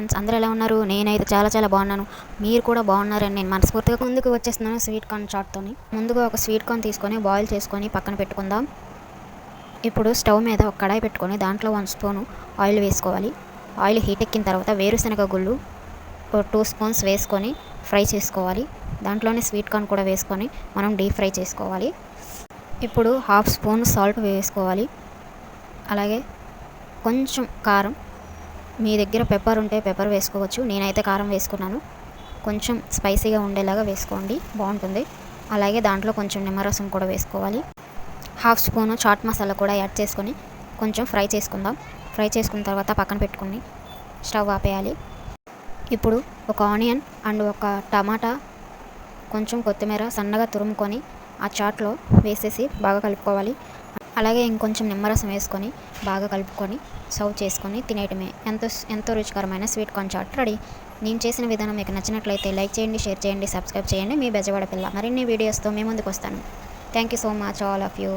Friends అందరూ ఎలా ఉన్నారు? నేనైతే చాలా చాలా బాగున్నాను. మీరు కూడా బాగున్నారని నేను మనస్ఫూర్తిగా ముందుకు వచ్చేస్తున్నాను స్వీట్ కార్న్ షాట్తోని ముందుగా ఒక స్వీట్ కార్న్ తీసుకొని బాయిల్ చేసుకొని పక్కన పెట్టుకుందాం. ఇప్పుడు స్టవ్ మీద ఒక కడాయి పెట్టుకొని దాంట్లో వన్ స్పూను ఆయిల్ వేసుకోవాలి. ఆయిల్ హీట్ ఎక్కిన తర్వాత వేరుశనగ గుళ్ళు టూ స్పూన్స్ వేసుకొని ఫ్రై చేసుకోవాలి. దాంట్లోనే స్వీట్ కార్న్ కూడా వేసుకొని మనం డీప్ ఫ్రై చేసుకోవాలి. ఇప్పుడు హాఫ్ స్పూన్ సాల్ట్ వేసుకోవాలి. అలాగే కొంచెం కారం మీ దగ్గర పెప్పర్ ఉంటే పెప్పర్ వేసుకోవచ్చు. నేనైతే కారం వేసుకున్నాను. కొంచెం స్పైసీగా ఉండేలాగా వేసుకోండి. బాగుంటుంది. అలాగే దాంట్లో కొంచెం నిమ్మరసం కూడా వేసుకోవాలి. హాఫ్ స్పూను చాట్ మసాలా కూడా యాడ్ చేసుకొని కొంచెం ఫ్రై చేసుకుందాం. ఫ్రై చేసుకున్న తర్వాత పక్కన పెట్టుకుని స్టవ్ ఆపేయాలి. ఇప్పుడు ఒక ఆనియన్ అండ్ ఒక టమాటా కొంచెం కొత్తిమీర సన్నగా తురుముకొని ఆ చాట్లో వేసేసి బాగా కలుపుకోవాలి. అలాగే ఇంకొంచెం నిమ్మరసం వేసుకొని బాగా కలుపుకొని సర్వ్ చేసుకొని తినేయటమే. ఎంతో ఎంతో రుచికరమైన స్వీట్ కార్న్ చాట్ రెడీ. నేను చేసిన విధానం మీకు నచ్చినట్లయితే లైక్ చేయండి షేర్ చేయండి సబ్స్క్రైబ్ చేయండి. మీ బెజవాడ పిల్ల. మరిన్ని వీడియోస్తో మీ ముందుకు వస్తాను. Thank you so much all of you.